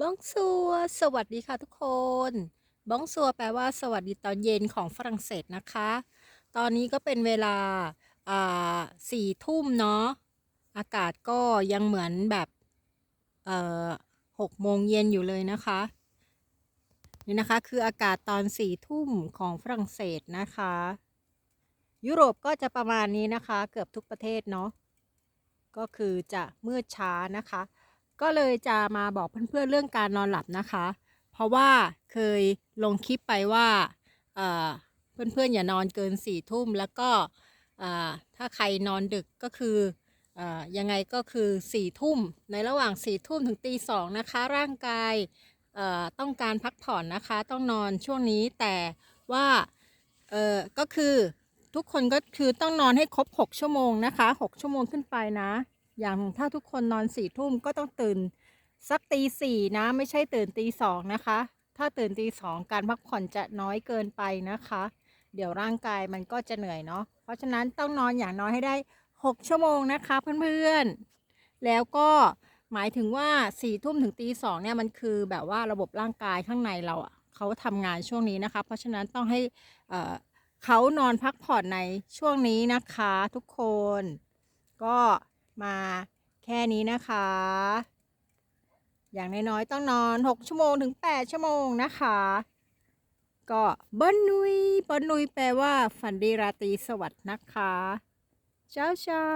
บ้องซัว สวัสดีค่ะทุกคน บ้องซัวแปลว่าสวัสดีตอนเย็นของฝรั่งเศสนะคะ ตอนนี้ก็เป็นเวลาอ่าสี่ทุ่มเนาะ อากาศก็ยังเหมือนแบบเอ่อหกโมงเย็นอยู่เลยนะคะ นี่นะคะคืออากาศตอนสี่ทุ่มของฝรั่งเศสนะคะ ยุโรปก็จะประมาณนี้นะคะ เกือบทุกประเทศเนาะ ก็คือจะมืดช้านะคะ ก็เลยจะมาบอกเพื่อนๆเรื่องการนอนหลับนะคะ เพราะว่าเคยลงคลิปไปว่าเอ่อเพื่อนๆอย่านอนเกินสี่ทุ่มแล้วก็ถ้าใครนอนดึกก็คือออยังไงก็คือสี่ทุ่มในระหว่างสี่ทุ่มถึงตีสองนะคะ ร่างกายต้องการพักผ่อนนะคะ ต้องนอนช่วงนี้แต่ว่าก็คือทุกคนก็คือต้องนอนให้ครบ 6 ชั่วโมงนะคะ 6 ชั่วโมงขึ้นไปนะ อย่างถ้าทุกคนนอนสี่ทุ่มก็ต้องตื่นสักตีสี่นะ ไม่ใช่ตื่นตีสองนะคะ ถ้าตื่นตีสองการพักผ่อนจะน้อยเกินไปนะคะ เดี๋ยวร่างกายมันก็จะเหนื่อยเนาะเพราะฉะนั้นต้องนอนอย่างน้อยให้ได้ 6 ชั่วโมงนะคะเพื่อนๆ แล้วก็หมายถึงว่าสี่ทุ่มถึงตีสองเนี่ยมันคือแบบว่าระบบร่างกายข้างในเราอะเขาทำงานช่วงนี้นะคะ เพราะฉะนั้นต้องให้เเขานอนพักผ่อนในช่วงนี้นะคะทุกคน ก็ มาแค่นี้นะคะ อย่างน้อยๆต้องนอน 6 ชั่วโมงถึง 8 ชั่วโมงนะคะ ก็บอนนุยบอนนุยแปลว่าฝันดีราตรีสวัสดิ์นะคะเจ้าเจ้า